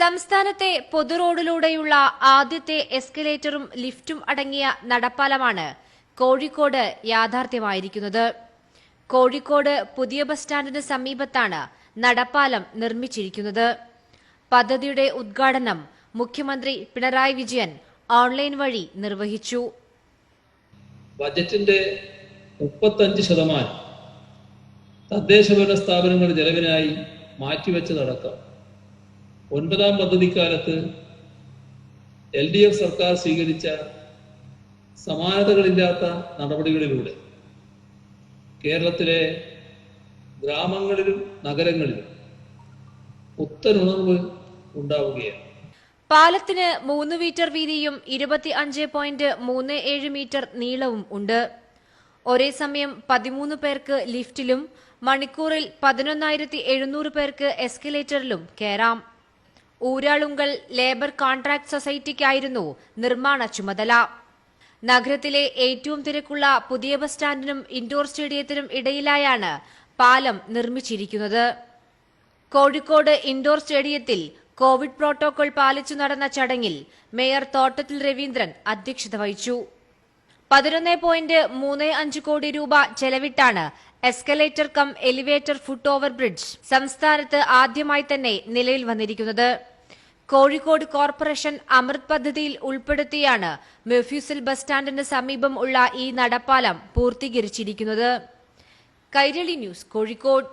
സംസ്ഥാനത്തെ പൊതുറോഡിലൂടെയുള്ള ആദ്യത്തെ എസ്കലേറ്ററും ലിഫ്റ്റും അടങ്ങിയ നടപ്പാലമാണ് കോഴിക്കോട് യാഥാർത്ഥ്യമായിരിക്കുന്നത്. കോഴിക്കോട് പുതിയ ബസ് സ്റ്റാൻഡിന് സമീപത്താണ് നടപ്പാലം നിർമ്മിച്ചിരിക്കുന്നത്. പദ്ധതിയുടെ ഉദ്ഘാടനം മുഖ്യമന്ത്രി പിണറായി വിജയൻ ഓൺലൈൻ വഴി നിർവഹിച്ചു. ബജറ്റിന്റെ മുപ്പത്തഞ്ച് ശതമാനം തദ്ദേശഭരണ സ്ഥാപനങ്ങളുടെ ചെലവിനായി മാറ്റിവെച്ചതടക്കം ഒൻപതാം പദ്ധതിക്കാലത്ത് എൽ ഡി എഫ് സർക്കാർ സ്വീകരിച്ച സമാനതകളില്ലാത്ത നടപടികളിലൂടെ കേരളത്തിലെ ഗ്രാമങ്ങളിലും നഗരങ്ങളിലും പുത്തനുണർവ് ഉണ്ടാവുകയാണ്. പാലത്തിന് മൂന്ന് മീറ്റർ വീതിയും ഇരുപത്തി അഞ്ച് പോയിന്റ് മൂന്ന് ഏഴ് മീറ്റർ നീളവും ഉണ്ട്. ഒരേ സമയം പതിമൂന്ന് പേർക്ക് ലിഫ്റ്റിലും മണിക്കൂറിൽ പതിനൊന്നായിരത്തി എഴുന്നൂറ് പേർക്ക് എസ്കലേറ്ററിലും കയറാം. ഊരാളുങ്കൽ ലേബർ കോൺട്രാക്ട് സൊസൈറ്റിക്കായിരുന്നു നിർമ്മാണ ചുമതല. നഗരത്തിലെ ഏറ്റവും തിരക്കുള്ള പുതിയ ബസ് സ്റ്റാൻഡിനും ഇൻഡോർ സ്റ്റേഡിയത്തിനും ഇടയിലായാണ് പാലം നിർമ്മിച്ചിരിക്കുന്നത്. കോഴിക്കോട് ഇൻഡോർ സ്റ്റേഡിയത്തിൽ കോവിഡ് പ്രോട്ടോകോൾ പാലിച്ചു നടന്ന ചടങ്ങിൽ മേയർ തോട്ടത്തിൽ രവീന്ദ്രൻ അധ്യക്ഷത വഹിച്ചു. പതിനൊന്ന് പോയിന്റ് മൂന്ന് അഞ്ച് കോടി രൂപ ചെലവിട്ടാണ് escalator cum elevator foot over bridge സംസ്ഥാനത്ത് ആദ്യമായി തന്നെ നിലയിൽ വന്നിരിക്കുന്നത്. കോഴിക്കോട് കോർപ്പറേഷൻ അമൃത് പദ്ധതിയിൽ ഉൾപ്പെടുത്തിയാണ് മെഫ്യൂസിൽ ബസ് സ്റ്റാൻഡിന് സമീപം ഉള്ള ഈ നടപ്പാലം പൂർത്തീകരിച്ചിരിക്കുന്നത്. കൈരളി ന്യൂസ് കോഴിക്കോട്.